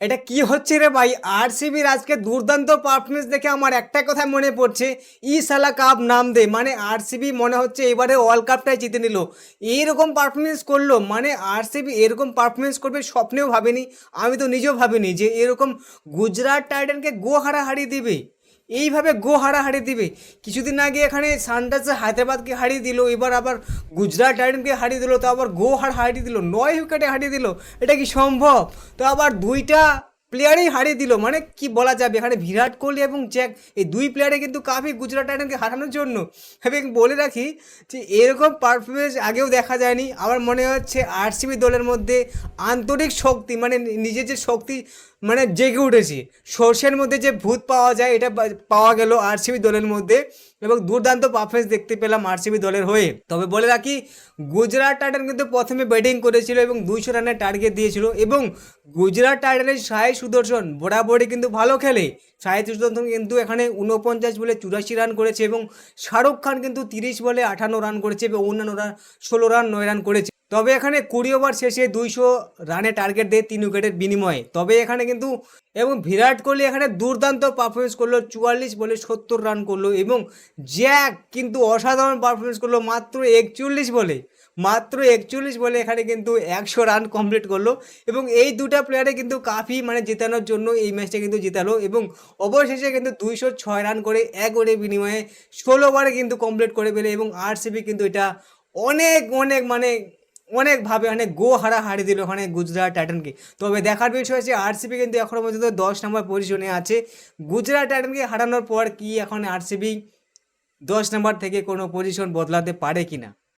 এটা কি হচ্ছে রে ভাই? আরসিবির আজকে দুর্দান্ত পারফরমেন্স দেখে আমার একটা কথা মনে পড়ছে, ই সালা কাপ নাম দে। মানে আরসিবি মনে হচ্ছে এবারে ওয়ার্ল্ড কাপটাই জিতে নিল। এইরকম পারফরমেন্স করল মানে আরসিবি এরকম পারফরমেন্স করবে স্বপ্নেও ভাবিনি, আমি তো নিজেও ভাবিনি যে এরকম গুজরাট টাইটানকে গো হারাহারি দিবে। এইভাবে গো হারা হারাহারি দিবে। কিছুদিন আগে এখানে সানরাইজার্স হায়দ্রাবাদকে হারিয়ে দিল, এবার আবার গুজরাট টাইটানকে হারিয়ে দিল, তো আবার গো হার হারিয়ে দিল, নয় উইকেটে হারিয়ে দিল, এটা কি সম্ভব? তো আবার দুইটা প্লেয়ারই হারিয়ে দিল মানে কি বলা যাবে? এখানে বিরাট কোহলি এবং জ্যাক এই দুই প্লেয়ারে কিন্তু কাফি গুজরাট টাইটানকে হারানোর জন্য। এবং বলে রাখি যে, এরকম পারফরমেন্স আগেও দেখা যায়নি আমার মনে হচ্ছে আরসিবি দলের মধ্যে আন্তরিক শক্তি মানে নিজের যে শক্তি মানে জেগে উঠেছে। সর্ষের মধ্যে যে ভূত পাওয়া যায়, এটা পাওয়া গেল আরসিবি দলের মধ্যে এবং দুর্দান্ত পারফরমেন্স দেখতে পেলাম আরসিবি দলের হয়ে। তবে বলে রাখি, গুজরাট টাইটান কিন্তু প্রথমে ব্যাটিং করেছিল এবং দুইশো রানের টার্গেট দিয়েছিল এবং গুজরাট টাইটানের সাই সুদর্শন বরাবরই কিন্তু ভালো খেলে। সাই সুদর্শন কিন্তু এখানে উনপঞ্চাশ বলে চুরাশি রান করেছে এবং শাহরুখ খান কিন্তু তিরিশ বলে আঠান্ন রান করেছে এবং অন্যান্যরা ষোলো রান নয় রান করেছে। তবে এখানে কুড়ি ওভার শেষে দুইশো রানে টার্গেট দেয় তিন উইকেটের বিনিময়ে। তবে এখানে কিন্তু এবং বিরাট কোহলি এখানে দুর্দান্ত পারফরমেন্স করল, চুয়াল্লিশ বলে সত্তর রান করল এবং জ্যাক কিন্তু অসাধারণ পারফরমেন্স করল মাত্র একচল্লিশ বলে। মাত্র একচল্লিশ বলে এখানে কিন্তু একশো রান কমপ্লিট করল এবং এই দুটা প্লেয়ারে কিন্তু কাফি মানে জেতানোর জন্য এই ম্যাচটা কিন্তু জেতালো এবং অবশেষে কিন্তু দুইশো ছয় রান করে এক ওভারের বিনিময়ে ষোলো ওভারে কিন্তু কমপ্লিট করে পেলে এবং আরসিবি কিন্তু এটা অনেক অনেক মানে অনেকভাবে অনেক গো হারা হারিয়ে দিল ওখানে গুজরাট টাইটানকে। তবে দেখার বিষয় হচ্ছে আরসিবি কিন্তু এখনও পর্যন্ত দশ নম্বর পজিশনে আছে। গুজরাট টাইটানকে হারানোর পর কি এখন আরসিবি দশ নম্বর থেকে কোনো পজিশন বদলাতে পারে কিনা?